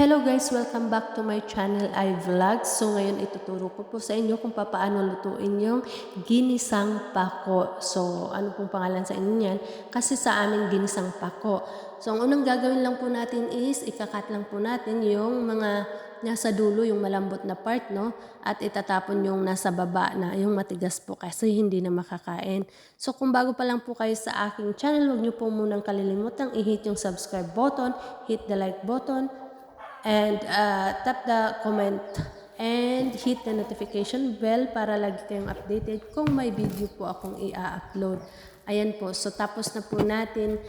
Hello guys! Welcome back to my channel I Vlog. So ngayon ituturo ko po sa inyo kung paano lutuin yung ginisang pako. So ano pong pangalan sa inyo yan? Kasi sa amin ginisang pako. So ang unang gagawin lang po natin is ikakat lang po natin yung mga nasa dulo, yung malambot na part, no? At itatapon yung nasa baba na, yung matigas po kasi hindi na makakain. So kung bago pa lang po kayo sa aking channel, huwag niyo po munang kalilimutang i-hit yung subscribe button, hit the like button, and uh, tap the comment and hit the notification bell para lagi kayong updated kung may video po akong i-upload. Ayan po. So tapos na po natin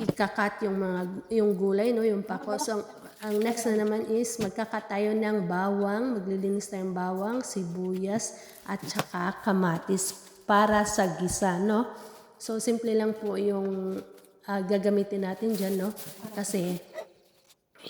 ikakat yung mga yung gulay no, yung pako. So ang, ang next na naman is magkakat tayo ng bawang, maglilinis tayong bawang, sibuyas at saka kamatis para sa gisa, no? So simple lang po yung uh, gagamitin natin diyan, no? Kasi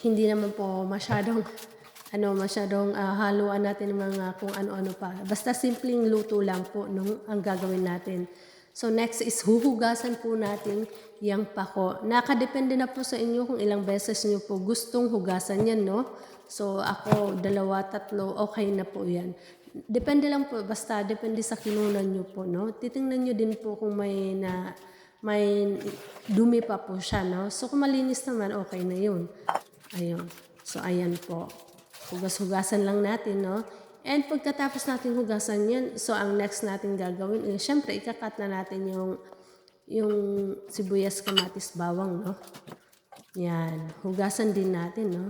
hindi naman po masyadong ano masyadong uh, haluan natin mga kung ano-ano pa. Basta simpleng luto lang po nung ang gagawin natin. So next is huhugasan po natin yung pako. Nakadepende na po sa inyo kung ilang beses nyo po gustong hugasan yan, no? So ako, dalawa, tatlo, okay na po yan. Depende lang po, basta depende sa kinunan nyo po, no? Titingnan nyo din po kung may na may dumi pa po siya, no? So kung malinis naman, okay na yun. Ayun. So, ayan po. Hugas-hugasan lang natin, no? And pagkatapos natin hugasan yan, so ang next natin gagawin, eh, syempre, ikakat na natin yung, yung sibuyas, kamatis, bawang, no? Yan. Hugasan din natin, no?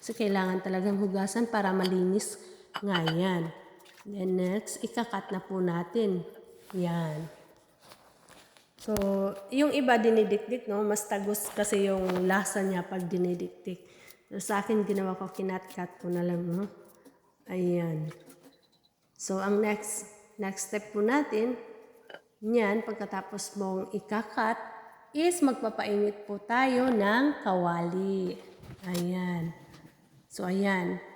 Kasi kailangan talagang hugasan para malinis nga yan. Then next, ikakat na po natin. Yan. So, yung iba dinidikdik, no? Mas tagos kasi yung lasa niya pag dinidikdik. So, sa akin, ginawa ko, kinat-cut ko na lang, no? Ayan. So, ang next, next step po natin, niyan, pagkatapos mong ikakat, is magpapainit po tayo ng kawali. Ayan. So, ayan.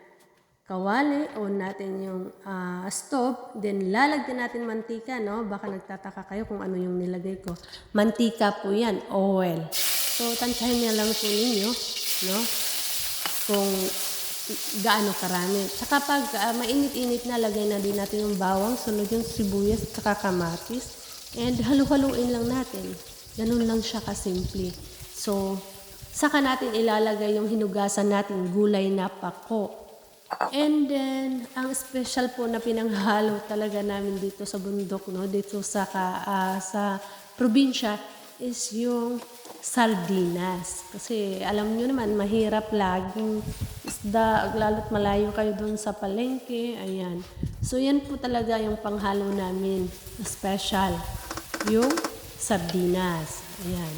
Kawali, on natin yung uh, stove. Then, lalagyan natin mantika, no? Baka nagtataka kayo kung ano yung nilagay ko. Mantika po yan, oil. So, tansyahin niya lang po ninyo, no? kung gaano karami. Tsaka pag uh, mainit-init na, lagay na din natin yung bawang, sunod yung sibuyas, tsaka kamatis. And halu-haluin lang natin. Ganun lang siya kasimple. So, saka natin ilalagay yung hinugasan natin gulay na pako. And then, ang special po na pinanghalo talaga namin dito sa bundok, no, dito sa, uh, sa probinsya, is yung sardinas. Kasi alam nyo naman, mahirap laging isda, lalo't malayo kayo doon sa palengke. Ayan. So, yan po talaga yung panghalo namin na special. Yung sardinas. Ayan.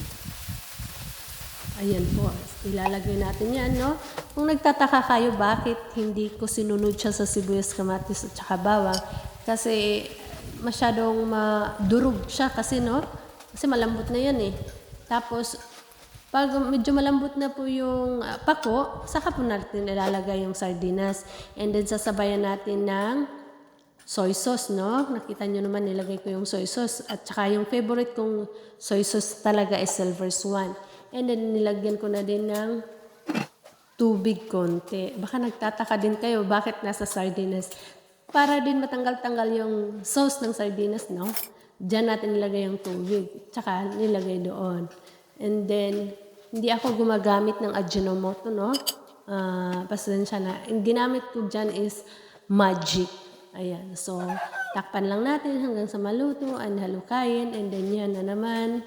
Ayan po. Ilalagay natin yan, no? Kung nagtataka kayo, bakit hindi ko sinunod siya sa sibuyas, kamatis at saka bawang? Kasi masyadong madurog siya kasi, no? Kasi malambot na yan eh. Tapos, pag medyo malambot na po yung uh, pako, saka po natin ilalagay yung sardinas. And then sasabayan natin ng soy sauce, no? Nakita nyo naman, nilagay ko yung soy sauce. At saka yung favorite kong soy sauce talaga is Silver Swan. And then nilagyan ko na din ng tubig konti. Baka nagtataka din kayo, bakit nasa sardinas? Para din matanggal-tanggal yung sauce ng sardinas, no? Diyan natin nilagay yung tubig. Tsaka nilagay doon. And then, hindi ako gumagamit ng Ajinomoto, no? Uh, pasensya na. Ang ginamit ko dyan is magic. Ayan. So, takpan lang natin hanggang sa maluto and halukayin. And then yan na naman.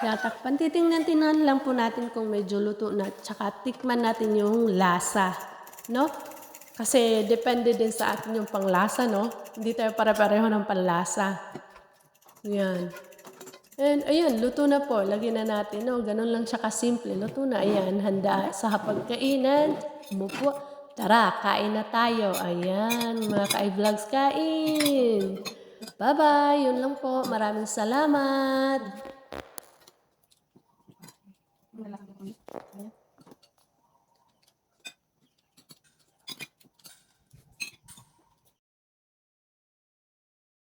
Tatakpan. Titingnan tingnan lang po natin kung medyo luto na. Tsaka tikman natin yung lasa. No? Kasi depende din sa atin yung panglasa, no? Hindi tayo pare-pareho ng panlasa. Yan. And ayun, luto na po. Lagyan na natin. No? Ganun lang siya kasimple. Luto na. Ayan, handa sa hapagkainan. Mupo. Tara, kain na tayo. Ayan, mga ka-vlogs, kain. Bye-bye. Yun lang po. Maraming salamat. Нет?